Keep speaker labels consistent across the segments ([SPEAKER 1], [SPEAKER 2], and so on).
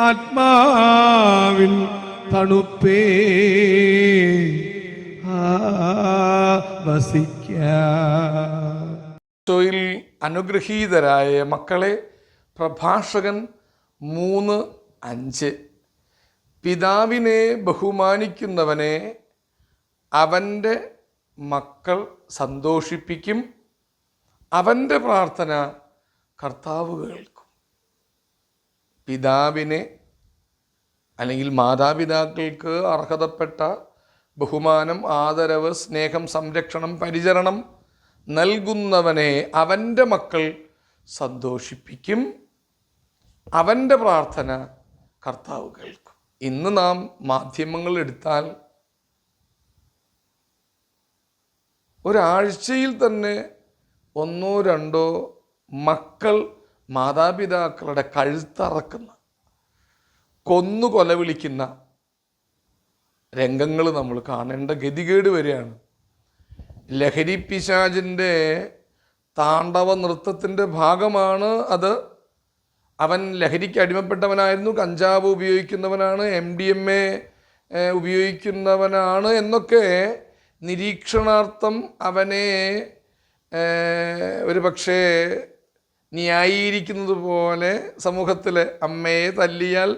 [SPEAKER 1] ആത്മാവിൻ തണുപ്പേ. വസിക്ക.
[SPEAKER 2] ഈശോയിൽ അനുഗ്രഹീതരായ മക്കളെ പ്രഭാഷകൻ മൂന്ന് അഞ്ച്. പിതാവിനെ ബഹുമാനിക്കുന്നവനെ അവന്റെ മക്കൾ സന്തോഷിപ്പിക്കും. അവന്റെ പ്രാർത്ഥന കർത്താവ് കേൾക്കും. പിതാവിനെ അല്ലെങ്കിൽ മാതാപിതാക്കൾക്ക് അർഹതപ്പെട്ട ബഹുമാനം ആദരവ് സ്നേഹം സംരക്ഷണം പരിചരണം നൽകുന്നവനെ അവന്റെ മക്കൾ സന്തോഷിപ്പിക്കും. അവന്റെ പ്രാർത്ഥന കർത്താവ് കേൾക്കും. ഇന്ന് നാം മാധ്യമങ്ങൾ എടുത്താൽ ഒരാഴ്ചയിൽ തന്നെ ഒന്നോ രണ്ടോ മക്കൾ മാതാപിതാക്കളുടെ കഴുത്തറക്കുന്ന കൊന്നു കൊലവിളിക്കുന്ന രംഗങ്ങൾ നമ്മൾ കാണേണ്ട ഗതികേട് വരികയാണ് ലഹരി പിശാചിന്റെ താണ്ഡവ നൃത്തത്തിന്റെ ഭാഗമാണ് അത്. അവൻ ലഹരിക്ക് അടിമപ്പെട്ടവനായിരുന്നു കഞ്ചാവ് ഉപയോഗിക്കുന്നവനാണ് എം ഡി എം എ ഉപയോഗിക്കുന്നവനാണ് എന്നൊക്കെ നിരീക്ഷണാർത്ഥം അവനെ ഒരു പക്ഷേ ന്യായീകരിക്കുന്നത് പോലെ സമൂഹത്തിൽ അമ്മയെ തല്ലിയാൽ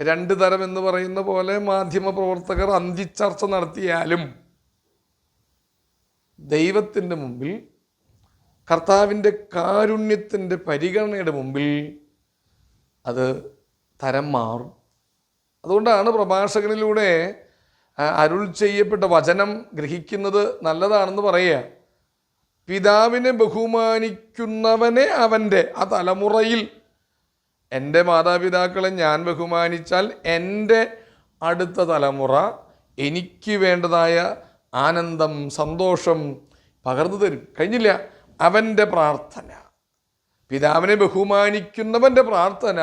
[SPEAKER 2] രണ്ട് തരം എന്ന് പറയുന്ന പോലെ മാധ്യമ പ്രവർത്തകർ അന്തിച്ചർച്ച നടത്തിയാലും ദൈവത്തിന്റെ മുമ്പിൽ കർത്താവിന്റെ കാരുണ്യത്തിന്റെ പരിഗണനയുടെ മുമ്പിൽ അത് തരം മാറും. അതുകൊണ്ടാണ് പ്രഭാഷകനിലൂടെ അരുൾ ചെയ്യപ്പെട്ട വചനം ഗ്രഹിക്കുന്നത് നല്ലതാണെന്ന് പറയുക. പിതാവിനെ ബഹുമാനിക്കുന്നവനെ അവന്റെ ആ തലമുറയിൽ. എന്റെ മാതാപിതാക്കളെ ഞാൻ ബഹുമാനിച്ചാൽ എന്റെ അടുത്ത തലമുറ എനിക്ക് വേണ്ടതായ ആനന്ദം സന്തോഷം പകർന്നു തരും. കഴിഞ്ഞില്ല. അവന്റെ പ്രാർത്ഥന. പിതാവിനെ ബഹുമാനിക്കുന്നവന്റെ പ്രാർത്ഥന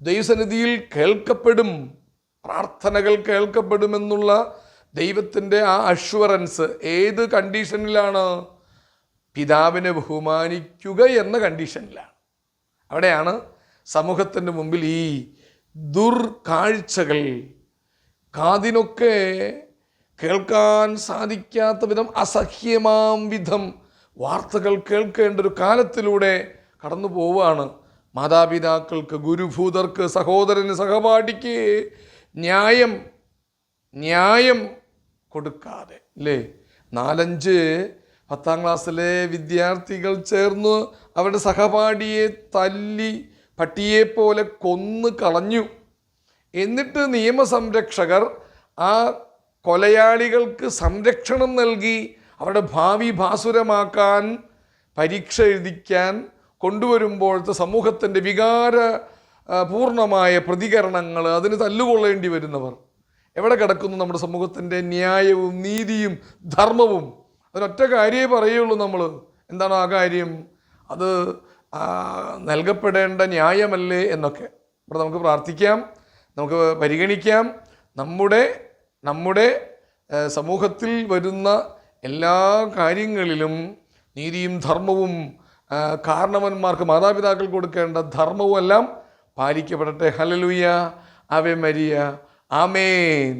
[SPEAKER 2] ദൈവസന്നിധിയിൽ കേൾക്കപ്പെടും. പ്രാർത്ഥനകൾ കേൾക്കപ്പെടുമെന്നുള്ള ദൈവത്തിന്റെ ആ അഷ്വറൻസ് ഏത് കണ്ടീഷനിലാണ് പിതാവിനെ ബഹുമാനിക്കുക എന്ന കണ്ടീഷനിലാണ് അവിടെയാണ് സമൂഹത്തിന്റെ മുമ്പിൽ ഈ ദുർകാഴ്ചകൾ കാതിനൊക്കെ കേൾക്കാൻ സാധിക്കാത്ത വിധം അസഹ്യമാം വിധം വാർത്തകൾ കേൾക്കേണ്ട ഒരു കാലത്തിലൂടെ കടന്നു പോവുകയാണ്. മാതാപിതാക്കൾക്ക് ഗുരുഭൂതർക്ക് സഹോദരന് സഹപാഠിക്ക് ന്യായം ന്യായം കൊടുക്കാതെ അല്ലേ? നാലഞ്ച് പത്താം ക്ലാസ്സിലെ വിദ്യാർത്ഥികൾ ചേർന്ന് അവരുടെ സഹപാഠിയെ തല്ലി പട്ടിയെപ്പോലെ കൊന്നു കളഞ്ഞു. എന്നിട്ട് നിയമസംരക്ഷകർ ആ കൊലയാളികൾക്ക് സംരക്ഷണം നൽകി അവരുടെ ഭാവി ഭാസുരമാക്കാൻ പരീക്ഷ എഴുതിക്കാൻ കൊണ്ടുവരുമ്പോഴത്തെ സമൂഹത്തിന്റെ വികാര പൂർണമായ പ്രതികരണങ്ങൾ അതിന് തല്ലുകൊള്ളേണ്ടി വരുന്നവർ. എവിടെ കിടക്കുന്നു നമ്മുടെ സമൂഹത്തിന്റെ ന്യായവും നീതിയും ധർമ്മവും? അതിനൊറ്റ കാര്യമേ പറയുള്ളൂ നമ്മൾ എന്താണ് ആ കാര്യം? അത് നൽകപ്പെടേണ്ട ന്യായമല്ലേ എന്നൊക്കെ. ഇവിടെ നമുക്ക് പ്രാർത്ഥിക്കാം നമുക്ക് പരിഗണിക്കാം. നമ്മുടെ നമ്മുടെ സമൂഹത്തിൽ വരുന്ന എല്ലാ കാര്യങ്ങളിലും നീതിയും ധർമ്മവും കാരണവന്മാർക്ക് മാതാപിതാക്കൾ കൊടുക്കേണ്ട ധർമ്മവും എല്ലാം പാലിക്കപ്പെടട്ടെ. ഹലലുയ അവെ മരിയ. ആമേൻ.